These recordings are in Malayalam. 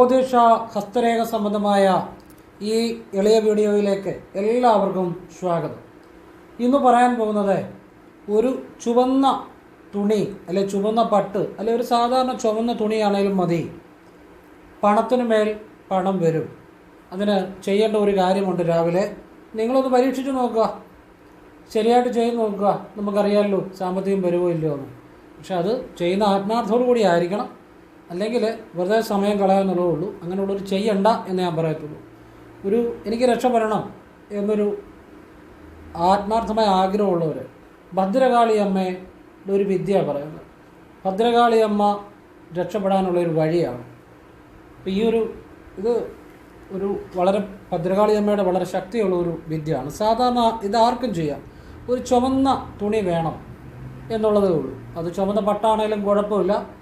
ജ്യോതിഷ ഹസ്തരേഖ സംബന്ധമായ ഈ എളിയ വീഡിയോയിലേക്ക് എല്ലാവർക്കും സ്വാഗതം. ഇന്ന് പറയാൻ പോകുന്നത് ഒരു ചുവന്ന തുണി അല്ലെ ചുവന്ന പട്ട് അല്ലെ ഒരു സാധാരണ ചുവന്ന തുണിയാണെങ്കിലും മതി. പണത്തിന് മേൽ പണം വരും. അതിന് ചെയ്യേണ്ട ഒരു കാര്യമുണ്ട് രാവിലെ. നിങ്ങളൊന്ന് പരീക്ഷിച്ച് നോക്കുക. ശരിയായിട്ട് ചെയ്ത് നോക്കുക. നമുക്കറിയാമല്ലോ സാമ്പത്തികം വരുമോ ഇല്ലയോ എന്ന്. പക്ഷെ അത് ചെയ്യുന്ന ആത്മാർത്ഥത്തോടു കൂടി ആയിരിക്കണം. അല്ലെങ്കിൽ വെറുതെ സമയം കളയാന്നുള്ളതേ ഉള്ളൂ. അങ്ങനെയുള്ളൊരു ചെയ്യണ്ട എന്ന് ഞാൻ പറയത്തുള്ളൂ. ഒരു എനിക്ക് രക്ഷപ്പെടണം എന്നൊരു ആത്മാർത്ഥമായ ആഗ്രഹമുള്ളവർ ഭദ്രകാളി അമ്മയുടെ ഒരു വിദ്യയാണ് പറയുന്നത്. ഭദ്രകാളി അമ്മ രക്ഷപ്പെടാനുള്ള ഒരു വഴിയാണ്. അപ്പോൾ ഈ ഒരു ഇത് ഒരു വളരെ ഭദ്രകാളി അമ്മയുടെ വളരെ ശക്തിയുള്ള ഒരു വിദ്യയാണ്. സാധാരണ ഇത് ആർക്കും ചെയ്യാം. ഒരു ചുവന്ന തുണി വേണം എന്നുള്ളതേ ഉള്ളൂ. അത് ചുവന്ന പട്ടാണെങ്കിലും കുഴപ്പമില്ല.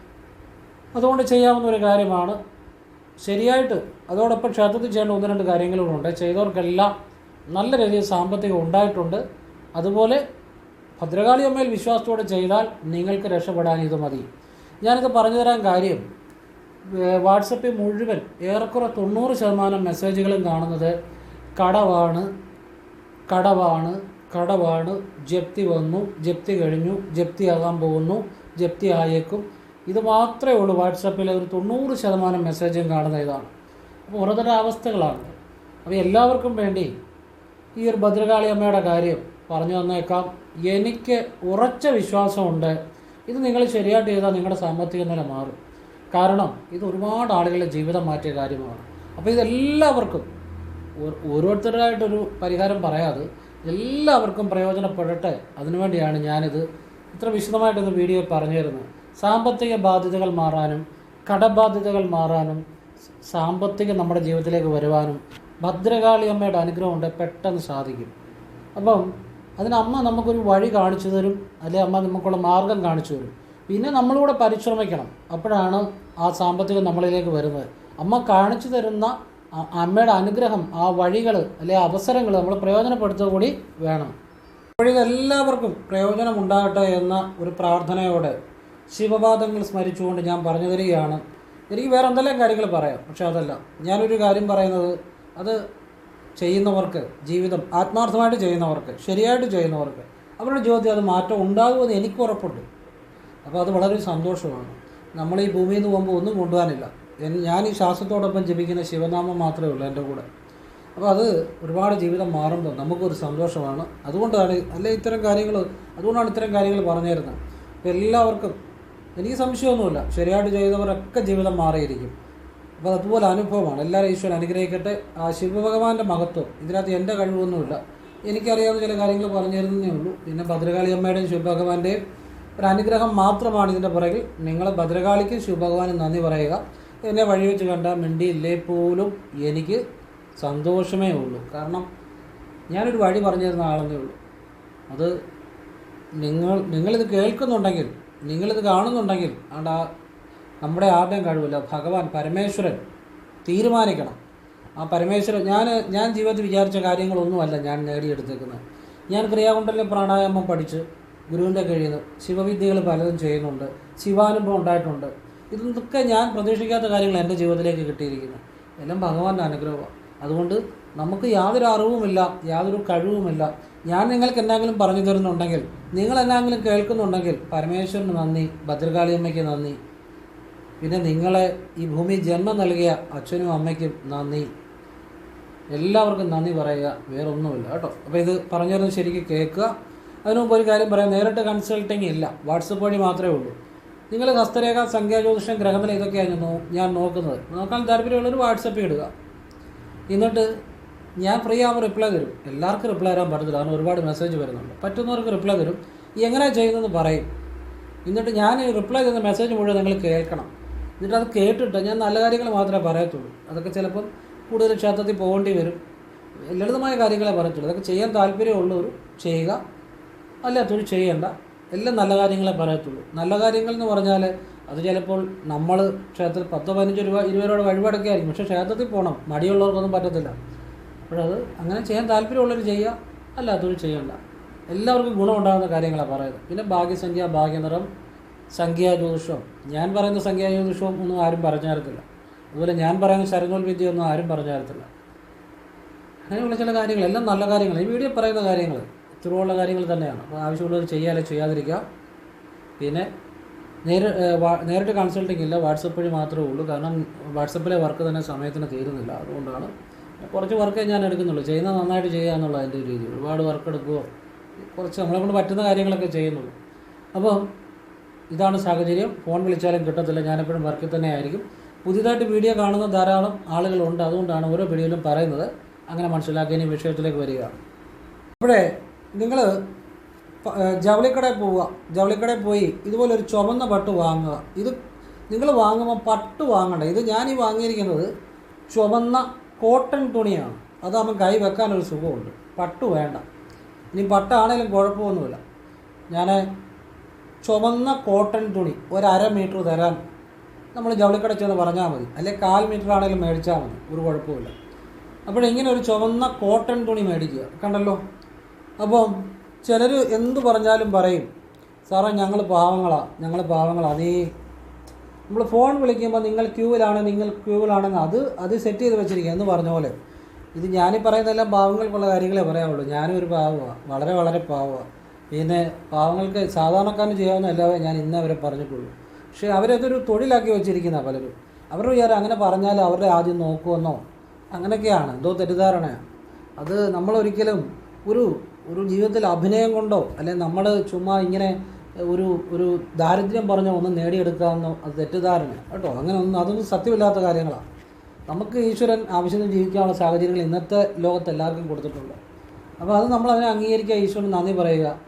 അതുകൊണ്ട് ചെയ്യാവുന്ന ഒരു കാര്യമാണ്. ശരിയായിട്ട് അതോടൊപ്പം ക്ഷേത്രത്തിൽ ചെയ്യേണ്ട ഒന്ന് രണ്ട് കാര്യങ്ങളുമുണ്ട്. ചെയ്തവർക്കെല്ലാം നല്ല രീതിയിൽ സാമ്പത്തികം ഉണ്ടായിട്ടുണ്ട്. അതുപോലെ ഭദ്രകാളി അമ്മയിൽ വിശ്വാസത്തോടെ ചെയ്താൽ നിങ്ങൾക്ക് രക്ഷപ്പെടാൻ ഇത് മതി. ഞാനിത് പറഞ്ഞു തരാൻ കാര്യം വാട്സപ്പിൽ മുഴുവൻ ഏറെക്കുറെ തൊണ്ണൂറ് ശതമാനം മെസ്സേജുകളും കാണുന്നത് കടവാണ് കടവാണ് കടവാണ് ജപ്തി വന്നു ജപ്തി കഴിഞ്ഞു ജപ്തി ജപ്തിയാകാൻ പോകുന്നു ജപ്തി ആയേക്കും ഇത് മാത്രമേ ഉള്ളൂ വാട്സപ്പിൽ ഒരു തൊണ്ണൂറ് ശതമാനം മെസ്സേജും കാണുന്ന ഇതാണ്. അപ്പോൾ ഓരോരുത്തരുടെ അവസ്ഥകളാണ്. അപ്പോൾ എല്ലാവർക്കും വേണ്ടി ഈ ഒരു ഭദ്രകാളി അമ്മയുടെ കാര്യം പറഞ്ഞു തന്നേക്കാം. എനിക്ക് ഉറച്ച വിശ്വാസമുണ്ട്. ഇത് നിങ്ങൾ ശരിയായിട്ട് ചെയ്താൽ നിങ്ങളുടെ സാമ്പത്തിക നില മാറും. കാരണം ഇത് ഒരുപാട് ആളുകളുടെ ജീവിതം മാറ്റിയ കാര്യമാണ്. അപ്പോൾ ഇതെല്ലാവർക്കും ഓരോരുത്തരായിട്ടൊരു പരിഹാരം പറയാതെ എല്ലാവർക്കും പ്രയോജനപ്പെടട്ടെ. അതിനുവേണ്ടിയാണ് ഞാനിത് ഇത്ര വിശദമായിട്ടൊന്ന് വീഡിയോ പറഞ്ഞു തരുന്നത് സാമ്പത്തിക ബാധ്യതകൾ മാറാനും കടബാധ്യതകൾ മാറാനും സാമ്പത്തികം നമ്മുടെ ജീവിതത്തിലേക്ക് വരുവാനും ഭദ്രകാളി അമ്മയുടെ അനുഗ്രഹം കൊണ്ട് പെട്ടെന്ന് സാധിക്കും. അപ്പം അതിന് അമ്മ നമുക്കൊരു വഴി കാണിച്ചു തരും അല്ലെ അമ്മ നമുക്കുള്ള മാർഗം കാണിച്ചു തരും. പിന്നെ നമ്മളിവിടെ പരിശ്രമിക്കണം. അപ്പോഴാണ് ആ സാമ്പത്തികം നമ്മളിലേക്ക് വരുന്നത്. അമ്മ കാണിച്ചു തരുന്ന അമ്മയുടെ അനുഗ്രഹം ആ വഴികൾ അല്ലെ അവസരങ്ങൾ നമ്മൾ പ്രയോജനപ്പെടുത്തുക കൂടി വേണം. വഴികൾ എല്ലാവർക്കും പ്രയോജനം ഉണ്ടാകട്ടെ എന്ന ഒരു പ്രാർത്ഥനയോടെ ശിവപാദങ്ങൾ സ്മരിച്ചുകൊണ്ട് ഞാൻ പറഞ്ഞു തരികയാണ്. എനിക്ക് വേറെ എന്തെല്ലാം കാര്യങ്ങൾ പറയാം? പക്ഷെ അതല്ല. ഞാനൊരു കാര്യം പറയുന്നത് അത് ചെയ്യുന്നവർക്ക് ജീവിതം ആത്മാർത്ഥമായിട്ട് ചെയ്യുന്നവർക്ക് ശരിയായിട്ട് ചെയ്യുന്നവർക്ക് അവരുടെ ജീവിതത്തിൽ അത് മാറ്റം ഉണ്ടാകുമെന്ന് എനിക്ക് ഉറപ്പുണ്ട്. അപ്പോൾ അത് വളരെ സന്തോഷമാണ്. നമ്മൾ ഈ ഭൂമിയിൽ നിന്ന് പോകുമ്പോൾ ഒന്നും കൊണ്ടുപോകാനില്ല. ഞാൻ ഈ ശ്വാസത്തോടൊപ്പം ജപിക്കുന്ന ശിവനാമം മാത്രമേ ഉള്ളൂ എന്റെ കൂടെ. അപ്പോൾ അത് ഒരുപാട് ജീവിതം മാറുമ്പോൾ നമുക്കൊരു സന്തോഷമാണ്. അതുകൊണ്ടാണ് അല്ലെ ഇത്തരം കാര്യങ്ങൾ അതുകൊണ്ടാണ് ഇത്തരം കാര്യങ്ങൾ പറഞ്ഞു തരുന്നത് എല്ലാവർക്കും എനിക്ക് സംശയമൊന്നുമില്ല. ശരിയായിട്ട് ചെയ്തവരൊക്കെ ജീവിതം മാറിയിരിക്കും. അപ്പോൾ അതുപോലെ അനുഭവമാണ്. എല്ലാവരും ഈശ്വരൻ അനുഗ്രഹിക്കട്ടെ. ആ ശിവഭഗവാന്റെ മഹത്വം. ഇതിനകത്ത് എന്റെ കഴിവൊന്നുമില്ല. എനിക്കറിയാവുന്ന ചില കാര്യങ്ങൾ പറഞ്ഞു തരുന്നേ ഉള്ളൂ. പിന്നെ ഭദ്രകാളി അമ്മയുടെയും ശിവഭഗവാന്റെയും ഒരു അനുഗ്രഹം മാത്രമാണ് ഇതിന്റെ പുറകിൽ. നിങ്ങൾ ഭദ്രകാളിക്കും ശിവഭഗവാനും നന്ദി പറയുക. എന്നെ വഴി വെച്ച് കണ്ട മിണ്ടിയില്ലേ പോലും എനിക്ക് സന്തോഷമേ ഉള്ളൂ. കാരണം ഞാനൊരു വഴി പറഞ്ഞു തരുന്ന ആളെന്നേ ഉള്ളൂ. അത് നിങ്ങൾ നിങ്ങളിത് കേൾക്കുന്നുണ്ടെങ്കിൽ നിങ്ങളിത് കാണുന്നുണ്ടെങ്കിൽ ആണ്ട് ആ നമ്മുടെ ആരുടെയും കഴിവില്ല. ഭഗവാൻ പരമേശ്വരൻ തീരുമാനിക്കണം. ആ പരമേശ്വരൻ ഞാൻ ഞാൻ ജീവിതത്തിൽ വിചാരിച്ച കാര്യങ്ങളൊന്നുമല്ല ഞാൻ നേടിയെടുത്തേക്കുന്നത്. ഞാൻ ക്രിയാകുണ്ടലിൽ പ്രാണായാമം പഠിച്ച് ഗുരുവിന്റെ കീഴിൽ ശിവവിദ്യകൾ പലതും ചെയ്യുന്നുണ്ട്. ശിവാനുഭവം ഉണ്ടായിട്ടുണ്ട്. ഇതൊക്കെ ഞാൻ പ്രതീക്ഷിക്കാത്ത കാര്യങ്ങൾ എന്റെ ജീവിതത്തിലേക്ക് കിട്ടിയിരിക്കുന്നു എല്ലാം ഭഗവാന്റെ അനുഗ്രഹമാണ്. അതുകൊണ്ട് നമുക്ക് യാതൊരു അറിവുമില്ല യാതൊരു കഴിവുമില്ല. ഞാൻ നിങ്ങൾക്ക് എന്തെങ്കിലും പറഞ്ഞു തരുന്നുണ്ടെങ്കിൽ നിങ്ങൾ എന്തെങ്കിലും കേൾക്കുന്നുണ്ടെങ്കിൽ പരമേശ്വരന് നന്ദി ഭദ്രകാളിയമ്മയ്ക്ക് നന്ദി. പിന്നെ നിങ്ങളെ ഈ ഭൂമി ജന്മം നൽകിയ അച്ഛനും അമ്മയ്ക്കും നന്ദി. എല്ലാവർക്കും നന്ദി പറയുക വേറെ ഒന്നുമില്ല കേട്ടോ. അപ്പോൾ ഇത് പറഞ്ഞു തരുന്നത് ശരിക്കും കേൾക്കുക. അതിനു മുമ്പ് ഒരു കാര്യം പറയാം നേരിട്ട് കൺസൾട്ടിങ് ഇല്ല. വാട്സപ്പ് വഴി മാത്രമേ ഉള്ളൂ. നിങ്ങൾ ഹസ്തരേഖ സംഖ്യാജ്യോതിഷം ഗ്രഹനില ഇതൊക്കെയാണ് ഞാൻ നോക്കുന്നത്. നോക്കാൻ താല്പര്യമുള്ളൊരു വാട്സപ്പിൽ ഇടുക. എന്നിട്ട് ഞാൻ ഫ്രീ ആകുമ്പോൾ റിപ്ലൈ തരും. എല്ലാവർക്കും റിപ്ലൈ തരാൻ പറ്റത്തില്ല. കാരണം ഒരുപാട് മെസ്സേജ് വരുന്നുണ്ട്. പറ്റുന്നവർക്ക് റിപ്ലൈ തരും. എങ്ങനെയാണ് ചെയ്യുന്നതെന്ന് പറയും. എന്നിട്ട് ഞാൻ റിപ്ലൈ ചെയ്യുന്ന മെസ്സേജ് മുഴുവൻ നിങ്ങൾ കേൾക്കണം. എന്നിട്ട് അത് കേട്ടിട്ട് ഞാൻ നല്ല കാര്യങ്ങൾ മാത്രമേ പറയത്തുള്ളൂ. അതൊക്കെ ചിലപ്പം കൂടുതൽ ക്ഷേത്രത്തിൽ പോകേണ്ടി വരും. ലളിതമായ കാര്യങ്ങളെ പറയത്തുള്ളൂ. അതൊക്കെ ചെയ്യാൻ താല്പര്യമുള്ളവർ ചെയ്യുക. അല്ലാത്തൊരു ചെയ്യേണ്ട. എല്ലാം നല്ല കാര്യങ്ങളെ പറയത്തുള്ളൂ. നല്ല കാര്യങ്ങൾ എന്ന് പറഞ്ഞാൽ അത് ചിലപ്പോൾ നമ്മൾ ക്ഷേത്രത്തിൽ പത്തോ പതിനഞ്ചോ രൂപ ഇരുപത് രൂപയുടെ വഴിപാടൊക്കെ ആയിരിക്കും. പക്ഷേ ക്ഷേത്രത്തിൽ പോകണം. മടിയുള്ളവർക്കൊന്നും പറ്റത്തില്ല. അപ്പോഴത് അങ്ങനെ ചെയ്യാൻ താല്പര്യമുള്ളവർ ചെയ്യുക അല്ലാത്തവർ ചെയ്യണ്ട. എല്ലാവർക്കും ഗുണമുണ്ടാകുന്ന കാര്യങ്ങളാണ് പറയുന്നത്. പിന്നെ ഭാഗ്യസംഖ്യ ഭാഗ്യനിറം സംഖ്യാ ജ്യോതിഷം. ഞാൻ പറയുന്ന സംഖ്യാ ജ്യോതിഷവും ഒന്നും ആരും പറഞ്ഞു തരത്തില്ല. അതുപോലെ ഞാൻ പറയുന്ന ശരണോൽ വിദ്യ ഒന്നും ആരും പറഞ്ഞു തരത്തില്ല. അങ്ങനെയുള്ള ചില കാര്യങ്ങൾ എല്ലാം നല്ല കാര്യങ്ങൾ ഈ വീഡിയോ പറയുന്ന കാര്യങ്ങൾ ഇത്രയുള്ള കാര്യങ്ങൾ തന്നെയാണ്. അപ്പോൾ ആവശ്യമുള്ളവർ ചെയ്യാതെ ചെയ്യാതിരിക്കുക. പിന്നെ നേരി നേരിട്ട് കൺസൾട്ടിങ് ഇല്ല. വാട്സപ്പ് വഴി മാത്രമേ ഉള്ളൂ. കാരണം വാട്സപ്പിലെ വർക്ക് തന്നെ സമയത്തിന് തീരുന്നില്ല. അതുകൊണ്ടാണ് കുറച്ച് വർക്കേ ഞാൻ എടുക്കുന്നുള്ളൂ. ചെയ്യുന്നത് നന്നായിട്ട് ചെയ്യുക എന്നുള്ള എന്റെ രീതി. ഒരുപാട് വർക്ക് എടുക്കുകയോ കുറച്ച് നമ്മളെ കൊണ്ട് പറ്റുന്ന കാര്യങ്ങളൊക്കെ ചെയ്യുന്നുള്ളൂ. അപ്പോൾ ഇതാണ് സാഹചര്യം. ഫോൺ വിളിച്ചാലും കിട്ടത്തില്ല. ഞാനെപ്പോഴും വർക്കിൽ തന്നെ ആയിരിക്കും. പുതിയതായിട്ട് വീഡിയോ കാണുന്ന ധാരാളം ആളുകളുണ്ട്. അതുകൊണ്ടാണ് ഓരോ വീഡിയോയിലും പറയുന്നത്. അങ്ങനെ മനസ്സിലാക്കി ഇനി വിഷയത്തിലേക്ക് വരിക. അപ്പോഴേ നിങ്ങൾ ജവളിക്കടയിൽ പോവുക. ജവളിക്കടയിൽ പോയി ഇതുപോലെ ഒരു ചുമന്ന പട്ട് വാങ്ങുക. ഇത് നിങ്ങൾ വാങ്ങുമ്പോൾ പട്ട് വാങ്ങണ്ട. ഇത് ഞാൻ ഈ വാങ്ങിയിരിക്കുന്നത് ചുവന്ന കോട്ടൺ തുണിയാണ്. അതാകുമ്പോൾ കൈ വെക്കാനൊരു സുഖമുണ്ട്. പട്ട് വേണ്ട. ഇനി പട്ടാണേലും കുഴപ്പമൊന്നുമില്ല. ഞാൻ ചുമന്ന കോട്ടൺ തുണി ഒരര മീറ്റർ തരാൻ നമ്മൾ ജവളിക്കട ചെന്ന് പറഞ്ഞാൽ മതി. അല്ലെങ്കിൽ കാൽ മീറ്റർ ആണെങ്കിലും മേടിച്ചാൽ മതി. ഒരു കുഴപ്പമില്ല അപ്പോൾ ഇങ്ങനെ ഒരു ചുവന്ന കോട്ടൺ തുണി മേടിക്കുക. കണ്ടല്ലോ? അപ്പം ചിലർ എന്ത് പറഞ്ഞാലും പറയും സാറേ ഞങ്ങൾ പാവങ്ങളാണ് ഞങ്ങൾ പാവങ്ങളാണ് നീ നമ്മൾ ഫോൺ വിളിക്കുമ്പോൾ നിങ്ങൾ ക്യൂവിലാണ് നിങ്ങൾ ക്യൂവിലാണെന്ന് അത് അത് സെറ്റ് ചെയ്ത് വെച്ചിരിക്കുക എന്ന് പറഞ്ഞ പോലെ. ഇത് ഞാനീ പറയുന്നതെല്ലാം പാവങ്ങൾക്കുള്ള കാര്യങ്ങളെ പറയാവുള്ളൂ. ഞാനും ഒരു പാവമാണ് വളരെ വളരെ പാവമാണ് പിന്നെ പാവങ്ങൾക്ക് സാധാരണക്കാരന് ചെയ്യാവുന്ന എല്ലാവേ ഞാൻ ഇന്ന് അവരെ പറഞ്ഞിട്ടുള്ളൂ. പക്ഷേ അവരതൊരു തൊഴിലാക്കി വെച്ചിരിക്കുന്ന പലരും. അവരുടെ വിചാരം അങ്ങനെ പറഞ്ഞാൽ അവരുടെ ആദ്യം നോക്കുമെന്നോ? അങ്ങനെയൊക്കെയാണ്. എന്തോ തെറ്റിദ്ധാരണയാണ്. അത് നമ്മളൊരിക്കലും ഒരു ഒരു ജീവിതത്തിൽ അഭിനയം കൊണ്ടോ അല്ലെങ്കിൽ നമ്മൾ ചുമ്മാ ഇങ്ങനെ ഒരു ഒരു ദാരിദ്ര്യം പറഞ്ഞ ഒന്നും നേടിയെടുക്കാമെന്നോ അത് തെറ്റിദ്ധാരണ. കേട്ടോ? അങ്ങനെ ഒന്നും അതൊന്നും സത്യമില്ലാത്ത കാര്യങ്ങളാണ് നമുക്ക് ഈശ്വരൻ ആവശ്യത്തിന് ജീവിക്കാനുള്ള സാഹചര്യങ്ങൾ ഇന്നത്തെ ലോകത്ത് എല്ലാവർക്കും കൊടുത്തിട്ടുണ്ട്. അപ്പോൾ അത് നമ്മൾ അതിനെ അംഗീകരിക്കുക ഈശ്വരൻ നന്ദി പറയുക.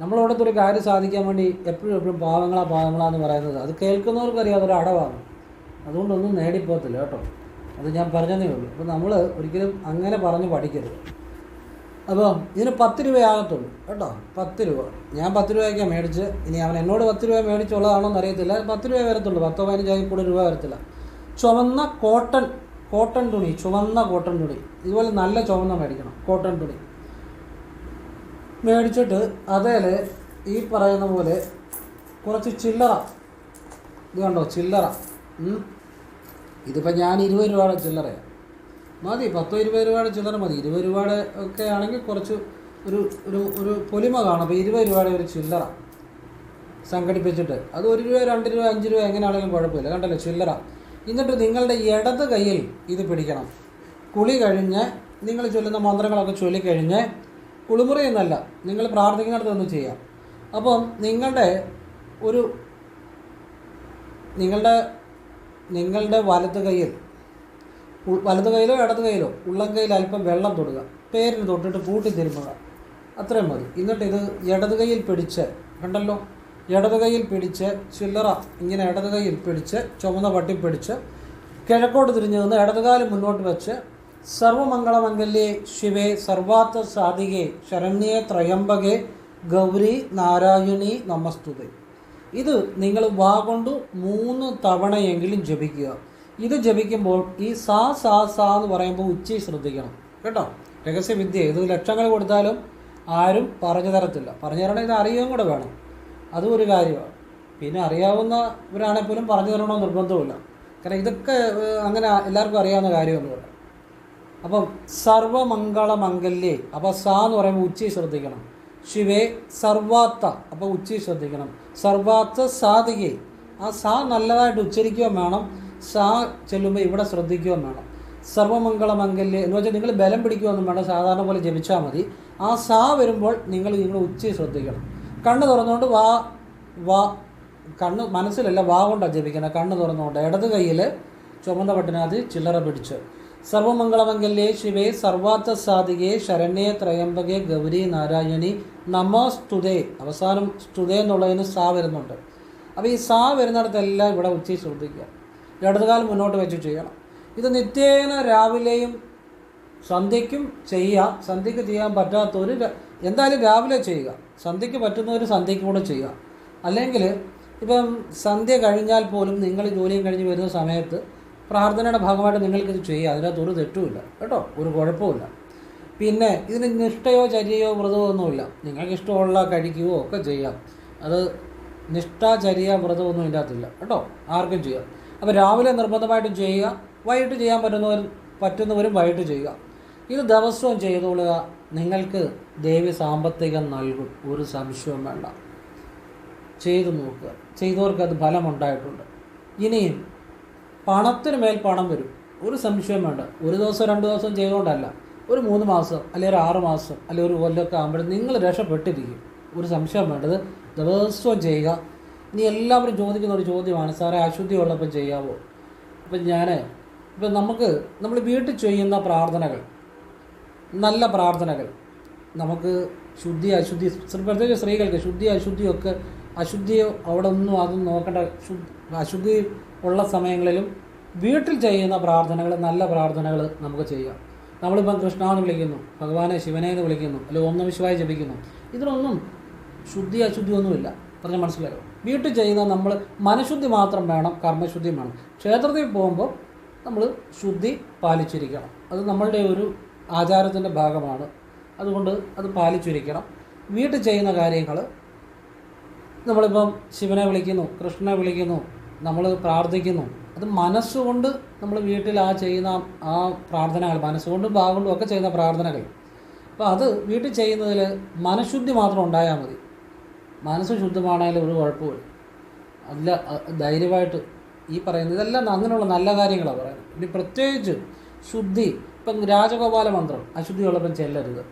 നമ്മളോടത്ത് ഒരു കാര്യം സാധിക്കാൻ വേണ്ടി എപ്പോഴും എപ്പോഴും പാവങ്ങളാ പാവങ്ങളാ എന്ന് പറയുന്നത്. അത് കേൾക്കുന്നവർക്ക് അറിയാം അതൊരു അടവാണ്. അതുകൊണ്ടൊന്നും നേടിപ്പോകത്തില്ല കേട്ടോ? അത് ഞാൻ പറഞ്ഞതേ ഉള്ളൂ. അപ്പോൾ നമ്മൾ ഒരിക്കലും അങ്ങനെ പറഞ്ഞ് പഠിക്കരുത്. അപ്പോൾ ഇതിന് പത്ത് രൂപയാകത്തുള്ളൂ കേട്ടോ? പത്ത് രൂപ. ഞാൻ പത്ത് രൂപയ്ക്കാണ് മേടിച്ച് ഇനി അവൻ എന്നോട് പത്ത് രൂപ മേടിച്ചുള്ളതാണോ എന്ന് അറിയത്തില്ല. പത്ത് രൂപ വരത്തുള്ളൂ. പത്തോ പതിനഞ്ചായി കൂടെ രൂപ വരത്തില്ല. ചുവന്ന കോട്ടൺ കോട്ടൺ തുണി ചുവന്ന കോട്ടൺ തുണി. ഇതുപോലെ നല്ല ചുവന്ന മേടിക്കണം. കോട്ടൺ തുണി. മേടിച്ചിട്ട് അതേൽ ഈ പറയുന്ന പോലെ കുറച്ച് ചില്ലറ. ഇത് കണ്ടോ? ചില്ലറ. ഇതിപ്പോൾ ഞാൻ ഇരുപത് രൂപയുടെ ചില്ലറയാണ് മതി പത്തോ ഇരുപത് രൂപയുടെ ചില്ലറ മതി. ഇരുപത് രൂപയുടെ ഒക്കെ ആണെങ്കിൽ കുറച്ച് ഒരു ഒരു ഒരു പൊലിമ കാണും. അപ്പോൾ ഇരുപത് രൂപയുടെ ഒരു ചില്ലറ സംഘടിപ്പിച്ചിട്ട്. അത് ഒരു രൂപ രണ്ട് രൂപ അഞ്ച് രൂപ എങ്ങനെയാണെങ്കിലും കുഴപ്പമില്ല. കണ്ടല്ലോ ചില്ലറ. എന്നിട്ട് നിങ്ങളുടെ ഇടത് കയ്യിൽ ഇത് പിടിക്കണം. കുളി കഴിഞ്ഞ് നിങ്ങൾ ചൊല്ലുന്ന മന്ത്രങ്ങളൊക്കെ ചൊല്ലിക്കഴിഞ്ഞ് കുളിമുറി എന്നല്ല നിങ്ങൾ പ്രാർത്ഥിക്കുന്നിടത്ത് ഒന്ന് ചെയ്യാം. അപ്പം നിങ്ങളുടെ ഒരു നിങ്ങളുടെ നിങ്ങളുടെ വലത് കയ്യിൽ വലത് കൈയിലോ ഇടത് കൈയിലോ ഉള്ളം കയ്യിൽ അല്പം വെള്ളം തൊടുക. പേരിന് തൊട്ടിട്ട് പൂട്ടി തിരുമുക അത്രയും മതി. എന്നിട്ട് ഇത് ഇടത് കൈയിൽ പിടിച്ച് കണ്ടല്ലോ? ഇടത് കൈയിൽ പിടിച്ച് ചില്ലറ ഇങ്ങനെ ഇടത് കൈയിൽ പിടിച്ച് ചുമന്ന പട്ടി പിടിച്ച് കിഴക്കോട്ട് തിരിഞ്ഞു നിന്ന് ഇടതുകാലം മുന്നോട്ട് വെച്ച് സർവമംഗളമംഗല്യേ ശിവേ സർവാർത്ഥ സാധികേ ശരണ്യേ ത്രയംബകേ ഗൗരി നാരായണി നമസ്തുതേ. ഇത് നിങ്ങൾ വാ കൊണ്ട് മൂന്ന് തവണയെങ്കിലും ജപിക്കുക. ഇത് ജപിക്കുമ്പോൾ ഈ സാ സാ സാ എന്ന് പറയുമ്പോൾ ഉച്ചി ശ്രദ്ധിക്കണം. കേട്ടോ? രഹസ്യവിദ്യ ഇത് ലക്ഷങ്ങൾ കൊടുത്താലും ആരും പറഞ്ഞു തരത്തില്ല. പറഞ്ഞു തരണം ഇത് അറിയുകയും കൂടെ വേണം. അതും ഒരു കാര്യമാണ്. പിന്നെ അറിയാവുന്നവരാണെങ്കിൽ പോലും പറഞ്ഞു തരണമെന്ന് നിർബന്ധമില്ല കാരണം ഇതൊക്കെ അങ്ങനെ എല്ലാവർക്കും അറിയാവുന്ന കാര്യമൊന്നുമില്ല അപ്പം സർവമംഗള മംഗല്യേ അപ്പോൾ സാ എന്ന് പറയുമ്പോൾ ഉച്ചി ശ്രദ്ധിക്കണം. ശിവേ സർവാത്ത അപ്പോൾ ഉച്ചി ശ്രദ്ധിക്കണം. സർവാത്ത സാധികേ. ആ സാ നല്ലതായിട്ട് ഉച്ചരിക്കുകയും വേണം. സാ ചെല്ലുമ്പോൾ ഇവിടെ ശ്രദ്ധിക്കുകയും വേണം. സർവമംഗളമംഗല്യ എന്ന് വെച്ചാൽ നിങ്ങൾ ബലം പിടിക്കുകയൊന്നും വേണ്ട സാധാരണ പോലെ ജപിച്ചാൽ മതി. ആ സാ വരുമ്പോൾ നിങ്ങൾ നിങ്ങൾ ഉച്ച ശ്രദ്ധിക്കണം. കണ്ണ് തുറന്നുകൊണ്ട് വാ വാ. കണ്ണ് മനസ്സിലല്ല വാ കൊണ്ടാണ് ജപിക്കുന്നത്. കണ്ണ് തുറന്നുകൊണ്ട് ഇടത് കയ്യിൽ ചുമന്ന പട്ടിനകത്ത് ചില്ലറ പിടിച്ച്. സർവമംഗളമംഗല്യേ ശിവേ സർവാർത്ഥ സാധികേ ശരണ്യേ ത്രയംബകേ ഗൗരി നാരായണി നമോ സ്തുതേ അവസാനം സ്തുതേ എന്നുള്ളതിന് സാ വരുന്നുണ്ട്. അപ്പോൾ ഈ സാ വരുന്നിടത്തെല്ലാം ഇവിടെ ഉച്ചയിൽ ശ്രദ്ധിക്കുക. ഇടതുകാലം മുന്നോട്ട് വെച്ച് ചെയ്യണം. ഇത് നിത്യേന രാവിലെയും സന്ധ്യയ്ക്കും ചെയ്യുക. സന്ധ്യയ്ക്ക് ചെയ്യാൻ പറ്റാത്തവർ ര- എന്തായാലും രാവിലെ ചെയ്യുക. സന്ധ്യയ്ക്ക് പറ്റുന്നവർ സന്ധ്യയ്ക്ക് കൂടെ ചെയ്യുക. അല്ലെങ്കിൽ ഇപ്പം സന്ധ്യ കഴിഞ്ഞാൽ പോലും നിങ്ങൾ ജോലിയും കഴിഞ്ഞ് വരുന്ന സമയത്ത് പ്രാർത്ഥനയുടെ ഭാഗമായിട്ട് നിങ്ങൾക്കിത് ചെയ്യുക. അതിനകത്ത് ഒരു തെറ്റുമില്ല. കേട്ടോ? ഒരു കുഴപ്പമില്ല പിന്നെ ഇതിന് നിഷ്ഠയോ ചര്യയോ വ്രതമോ ഒന്നുമില്ല നിങ്ങൾക്ക് ഇഷ്ടമുള്ള കഴിക്കുകയോ ഒക്കെ ചെയ്യാം. അത് നിഷ്ഠ ചര്യ വ്രതമൊന്നും ഇതിന്റെ അകത്തില്ല കേട്ടോ? ആർക്കും ചെയ്യാം. അപ്പോൾ രാവിലെ നിർബന്ധമായിട്ടും ചെയ്യുക. വൈകിട്ട് ചെയ്യാൻ പറ്റുന്നവർ പറ്റുന്നവരും വൈകിട്ട് ചെയ്യുക. ഇത് ദിവസവും ചെയ്തുകൊള്ളുക നിങ്ങൾക്ക് ദേവി സാമ്പത്തികം നൽകും. ഒരു സംശയവും വേണ്ട. ചെയ്തു നോക്കുക. ചെയ്തവർക്ക് അത് ഫലമുണ്ടായിട്ടുണ്ട്. ഇനിയും പണത്തിന് മേൽ പണം വരും. ഒരു സംശയം വേണ്ട. ഒരു ദിവസം രണ്ട് ദിവസം ചെയ്തുകൊണ്ടല്ല. ഒരു മൂന്ന് മാസം അല്ലെങ്കിൽ ഒരു ആറ് മാസം അല്ലെങ്കിൽ ഒരു കൊല്ലമൊക്കെ ആകുമ്പോഴും നിങ്ങൾ രക്ഷപ്പെട്ടിരിക്കും. ഒരു സംശയം വേണ്ടത് ദിവസവും ചെയ്യുക. ഇനി എല്ലാവരും ചോദിക്കുന്ന ഒരു ചോദ്യമാണ് സാറേ അശുദ്ധി ഉള്ളപ്പോൾ ചെയ്യാവോ? അപ്പം ഞാൻ ഇപ്പം നമുക്ക് നമ്മൾ വീട്ടിൽ ചെയ്യുന്ന പ്രാർത്ഥനകൾ നല്ല പ്രാർത്ഥനകൾ നമുക്ക് ശുദ്ധി അശുദ്ധി പ്രത്യേകിച്ച് സ്ത്രീകൾക്ക് ശുദ്ധി അശുദ്ധിയൊക്കെ അശുദ്ധിയോ അവിടെ ഒന്നും അതും നോക്കേണ്ട ശുദ്ധ അശുദ്ധി ഉള്ള സമയങ്ങളിലും വീട്ടിൽ ചെയ്യുന്ന പ്രാർത്ഥനകൾ നല്ല പ്രാർത്ഥനകൾ നമുക്ക് ചെയ്യാം. നമ്മളിപ്പം കൃഷ്ണ വിളിക്കുന്നു ഭഗവാനെ ശിവനെ എന്ന് വിളിക്കുന്നു അല്ലെങ്കിൽ ഓം നമ ശിവായി ജപിക്കുന്നു. ഇതിനൊന്നും ശുദ്ധി അശുദ്ധി ഒന്നുമില്ല. പറഞ്ഞാൽ മനസ്സിലായോ? വീട്ടിൽ ചെയ്യുന്ന നമ്മൾ മനഃശുദ്ധി മാത്രം വേണം കർമ്മശുദ്ധിയും വേണം. ക്ഷേത്രത്തിൽ പോകുമ്പോൾ നമ്മൾ ശുദ്ധി പാലിച്ചിരിക്കണം. അത് നമ്മളുടെ ഒരു ആചാരത്തിന്റെ ഭാഗമാണ്. അതുകൊണ്ട് അത് പാലിച്ചിരിക്കണം. വീട്ടിൽ ചെയ്യുന്ന കാര്യങ്ങൾ നമ്മളിപ്പം ശിവനെ വിളിക്കുന്നു കൃഷ്ണനെ വിളിക്കുന്നു നമ്മൾ പ്രാർത്ഥിക്കുന്നു. അത് മനസ്സുകൊണ്ട് നമ്മൾ വീട്ടിൽ ആ ചെയ്യുന്ന ആ പ്രാർത്ഥനകൾ മനസ്സുകൊണ്ടും ഭാഗകൊണ്ടും ഒക്കെ ചെയ്യുന്ന പ്രാർത്ഥനകൾ. അപ്പോൾ അത് വീട്ടിൽ ചെയ്യുന്നതിൽ മനഃശുദ്ധി മാത്രം ഉണ്ടായാൽ മതി. മനസ്സ് ശുദ്ധമാണെങ്കിലും ഒരു കുഴപ്പമില്ല അല്ല ധൈര്യമായിട്ട് ഈ പറയുന്നത് ഇതെല്ലാം അങ്ങനെയുള്ള നല്ല കാര്യങ്ങളാണ് പറയുന്നത്. ഇനി പ്രത്യേകിച്ച് ശുദ്ധി ഇപ്പം രാജഗോപാല മന്ത്രം അശുദ്ധിയുള്ളപ്പം ചെല്ലരുത്.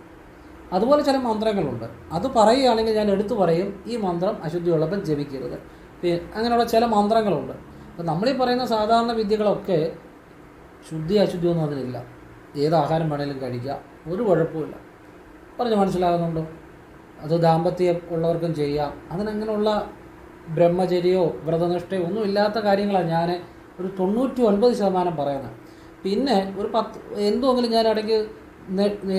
അതുപോലെ ചില മന്ത്രങ്ങളുണ്ട്. അത് പറയുകയാണെങ്കിൽ ഞാൻ എടുത്തു പറയും ഈ മന്ത്രം അശുദ്ധിയുള്ളപ്പം ജപിക്കരുത്. അങ്ങനെയുള്ള ചില മന്ത്രങ്ങളുണ്ട്. അപ്പം നമ്മളീ പറയുന്ന സാധാരണ വിദ്യകളൊക്കെ ശുദ്ധി അശുദ്ധി ഒന്നും അതിനില്ല ഏത് ആഹാരം വേണേലും കഴിക്കാം ഒരു കുഴപ്പമില്ല പറഞ്ഞ് മനസ്സിലാകുന്നുണ്ടോ? അത് ദാമ്പത്യം ഉള്ളവർക്കും ചെയ്യാം. അതിനങ്ങനെയുള്ള ബ്രഹ്മചര്യമോ വ്രതനിഷ്ഠയോ ഒന്നും ഇല്ലാത്ത കാര്യങ്ങളാണ് ഞാൻ ഒരു തൊണ്ണൂറ്റി ഒൻപത് ശതമാനം പറയുന്നത് പിന്നെ ഒരു പത്ത് എന്തുമെങ്കിലും ഞാൻ ഇടയ്ക്ക്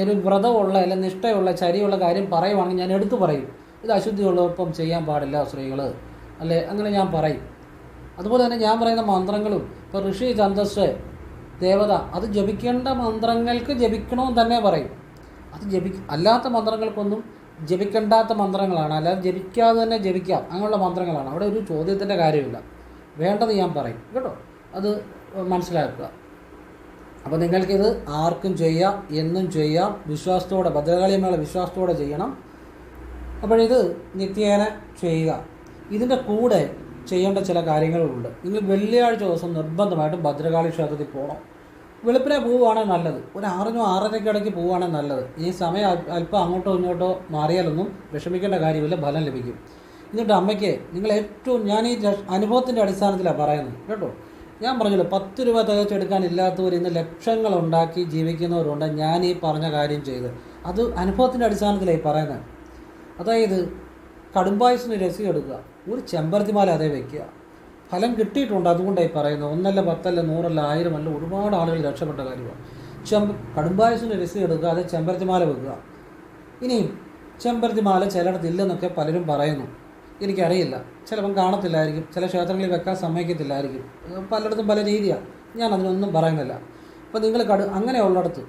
ഒരു വ്രതമുള്ള അല്ലെങ്കിൽ നിഷ്ഠയുള്ള ചരിയുള്ള കാര്യം പറയുവാണെങ്കിൽ ഞാൻ എടുത്തു പറയും. ഇത് അശുദ്ധിയുള്ളവർക്കും ചെയ്യാൻ പാടില്ല സ്ത്രീകൾ അല്ലേ? അങ്ങനെ ഞാൻ പറയും. അതുപോലെ തന്നെ ഞാൻ പറയുന്ന മന്ത്രങ്ങളും ഇപ്പോൾ ഋഷി ഛന്ദസ് ദേവത അത് ജപിക്കേണ്ട മന്ത്രങ്ങൾക്ക് ജപിക്കണമെന്ന് തന്നെ പറയും. അത് ജപി അല്ലാത്ത മന്ത്രങ്ങൾക്കൊന്നും ജപിക്കേണ്ടാത്ത മന്ത്രങ്ങളാണ്. അല്ലാതെ ജപിക്കാതെ തന്നെ ജപിക്കാം. അങ്ങനെയുള്ള മന്ത്രങ്ങളാണ്. അവിടെ ഒരു ചോദ്യത്തിന്റെ കാര്യമില്ല. വേണ്ടത് ഞാൻ പറയും. കേട്ടോ? അത് മനസ്സിലാക്കുക. അപ്പോൾ നിങ്ങൾക്കിത് ആർക്കും ചെയ്യാം എന്നും ചെയ്യാം വിശ്വാസത്തോടെ ഭദ്രകാളിയമ്മയുടെ വിശ്വാസത്തോടെ ചെയ്യണം. അപ്പോഴിത് നിത്യേന ചെയ്യുക. ഇതിന്റെ കൂടെ ചെയ്യേണ്ട ചില കാര്യങ്ങളുണ്ട്. നിങ്ങൾ വെള്ളിയാഴ്ച ദിവസം നിർബന്ധമായിട്ടും ഭദ്രകാളി ക്ഷേത്രത്തിൽ പോകണം. വെളുപ്പിനെ പോവുകയാണെങ്കിൽ നല്ലത്. ഒരു ആറിനോ ആറരയ്ക്ക് ഇടയ്ക്ക് പോവുകയാണെങ്കിൽ നല്ലത്. ഈ സമയം അല്പം അങ്ങോട്ടോ ഇങ്ങോട്ടോ മാറിയാലൊന്നും വിഷമിക്കേണ്ട കാര്യമില്ല ഫലം ലഭിക്കും. എന്നിട്ട് അമ്മയ്ക്ക് നിങ്ങൾ ഏറ്റവും ഞാൻ ഈ അനുഭവത്തിന്റെ അടിസ്ഥാനത്തിലാണ് പറയുന്നത്. കേട്ടോ? ഞാൻ പറഞ്ഞല്ലോ പത്ത് രൂപ തികച്ചെടുക്കാൻ ഇല്ലാത്തവർ ഇന്ന് ലക്ഷങ്ങൾ ഉണ്ടാക്കി ജീവിക്കുന്നവരുണ്ട്. ഞാൻ ഈ പറഞ്ഞ കാര്യം ചെയ്ത്. അത് അനുഭവത്തിന്റെ അടിസ്ഥാനത്തിലായി പറയുന്നത്. അതായത് കടുംബായുസിന് രസം എടുക്കുക. ഒരു ചെമ്പരത്തിമാല അതേ വെക്കുക. ഫലം കിട്ടിയിട്ടുണ്ട് അതുകൊണ്ടായി പറയുന്നത്. ഒന്നല്ല പത്തല്ല നൂറല്ല അല്ല ഒരുപാട് ആളുകൾ രക്ഷപ്പെട്ട കാര്യമാണ്. ചെമ്പ് കടുംബായസിന് രസീത് എടുക്കുക അത് ചെമ്പരത്തിമാല വെക്കുക. ഇനിയും ചെമ്പരത്തിമാല ചിലയിടത്ത് ഇല്ലെന്നൊക്കെ പലരും പറയുന്നു. എനിക്കറിയില്ല. ചിലപ്പം കാണത്തില്ലായിരിക്കും. ചില ക്ഷേത്രങ്ങളിൽ വെക്കാൻ സമ്മതിക്കത്തില്ലായിരിക്കും. പലയിടത്തും പല രീതിയാണ് ഞാൻ അതിനൊന്നും പറയുന്നില്ല. അപ്പോൾ നിങ്ങൾ കടു അങ്ങനെയുള്ളിടത്ത്